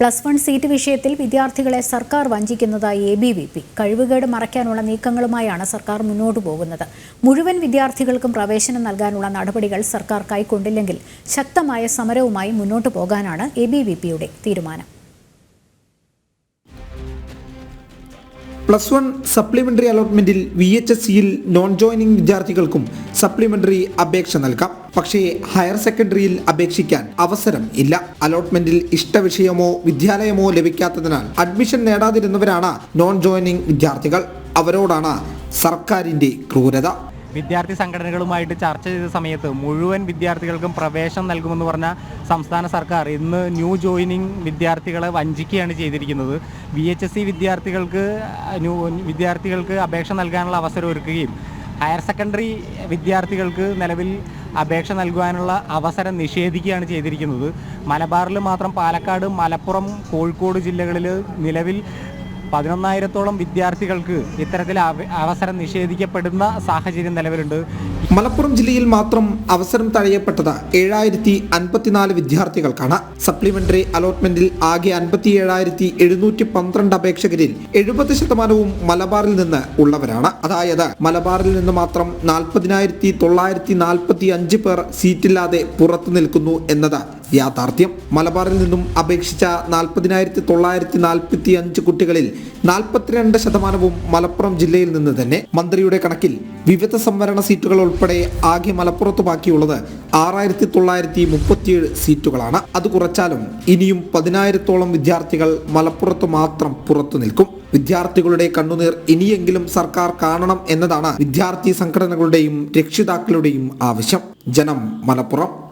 Plus one seat വിഷയത്തിൽ വിദ്യാർത്ഥികളെ സർക്കാർ വഞ്ചിക്കുന്നതായി എ ബി വി പി. കഴിവുകേട് മറയ്ക്കാനുള്ള നീക്കങ്ങളുമായാണ് സർക്കാർ മുന്നോട്ടു പോകുന്നത്. മുഴുവൻ വിദ്യാർത്ഥികൾക്കും പ്രവേശനം നൽകാനുള്ള നടപടികൾ സർക്കാർ കൈക്കൊണ്ടില്ലെങ്കിൽ ശക്തമായ സമരവുമായി മുന്നോട്ടു പോകാനാണ് എ ബി വി പിയുടെ തീരുമാനം. പ്ലസ് വൺ സപ്ലിമെന്ററി അലോട്ട്മെന്റിൽ വി എച്ച് എസ് സിയിൽ നോൺ ജോയിനിങ് വിദ്യാർത്ഥികൾക്കും സപ്ലിമെന്ററി അപേക്ഷ നൽകാം. പക്ഷേ ഹയർ സെക്കൻഡറിയിൽ അപേക്ഷിക്കാൻ അവസരം ഇല്ല. അലോട്ട്മെന്റിൽ ഇഷ്ടവിഷയമോ വിദ്യാലയമോ ലഭിക്കാത്തതിനാൽ അഡ്മിഷൻ നേടാതിരുന്നവരാണ് നോൺ ജോയിനിങ് വിദ്യാർത്ഥികൾ. അവരോടാണ് സർക്കാരിന്റെ ക്രൂരത. വിദ്യാർത്ഥി സംഘടനകളുമായിട്ട് ചർച്ച ചെയ്ത സമയത്ത് മുഴുവൻ വിദ്യാർത്ഥികൾക്കും പ്രവേശനം നൽകുമെന്ന് പറഞ്ഞ സംസ്ഥാന സർക്കാർ ഇന്ന് ന്യൂ ജോയിനിങ് വിദ്യാർത്ഥികളെ വഞ്ചിക്കുകയാണ് ചെയ്തിരിക്കുന്നത്. വി എച്ച് എസ് സി വിദ്യാർത്ഥികൾക്ക് ന്യൂ വിദ്യാർത്ഥികൾക്ക് അപേക്ഷ നൽകാനുള്ള അവസരം ഒരുക്കുകയും ഹയർ സെക്കൻഡറി വിദ്യാർത്ഥികൾക്ക് നിലവിൽ അപേക്ഷ നൽകുവാനുള്ള അവസരം നിഷേധിക്കുകയാണ് ചെയ്തിരിക്കുന്നത്. മലബാറിൽ മാത്രം പാലക്കാട് മലപ്പുറം കോഴിക്കോട് ജില്ലകളിൽ നിലവിൽ പതിനൊന്നായിരത്തോളം വിദ്യാർത്ഥികൾക്ക് ഇത്തരത്തിൽ അവസരം നിഷേധിക്കപ്പെടുന്ന സാഹചര്യം നിലവിലുണ്ട്. മലപ്പുറം ജില്ലയിൽ മാത്രം അവസരം തഴയപ്പെട്ടത് ഏഴായിരത്തി അൻപത്തിനാല് വിദ്യാർത്ഥികൾക്കാണ്. സപ്ലിമെന്ററി അലോട്ട്മെന്റിൽ ആകെ അൻപത്തി ഏഴായിരത്തി എഴുന്നൂറ്റി പന്ത്രണ്ട് അപേക്ഷകരിൽ എഴുപത് ശതമാനവും മലബാറിൽ നിന്ന് ഉള്ളവരാണ്. അതായത് മലബാറിൽ നിന്ന് മാത്രം നാൽപ്പതിനായിരത്തി തൊള്ളായിരത്തി നാൽപ്പത്തി അഞ്ച് പേർ സീറ്റില്ലാതെ പുറത്തു നിൽക്കുന്നു എന്നത് യാഥാർത്ഥ്യം. മലബാറിൽ നിന്നും അപേക്ഷിച്ച നാൽപ്പതിനായിരത്തി തൊള്ളായിരത്തി നാൽപ്പത്തി അഞ്ച് കുട്ടികളിൽ നാൽപ്പത്തിരണ്ട് ശതമാനവും മലപ്പുറം ജില്ലയിൽ നിന്ന് തന്നെ. മന്ത്രിയുടെ കണക്കിൽ വിവിധ സംവരണ സീറ്റുകൾ ഉൾപ്പെടെ ആകെ മലപ്പുറത്ത് ബാക്കിയുള്ളത് ആറായിരത്തി തൊള്ളായിരത്തി മുപ്പത്തിയേഴ് സീറ്റുകളാണ്. അത് കുറച്ചാലും ഇനിയും പതിനായിരത്തോളം വിദ്യാർത്ഥികൾ മലപ്പുറത്ത് മാത്രം പുറത്തു നിൽക്കും. വിദ്യാർത്ഥികളുടെ കണ്ണുനീർ ഇനിയെങ്കിലും സർക്കാർ കാണണം എന്നതാണ് വിദ്യാർത്ഥി സംഘടനകളുടെയും രക്ഷിതാക്കളുടെയും ആവശ്യം. ജനം മലപ്പുറം.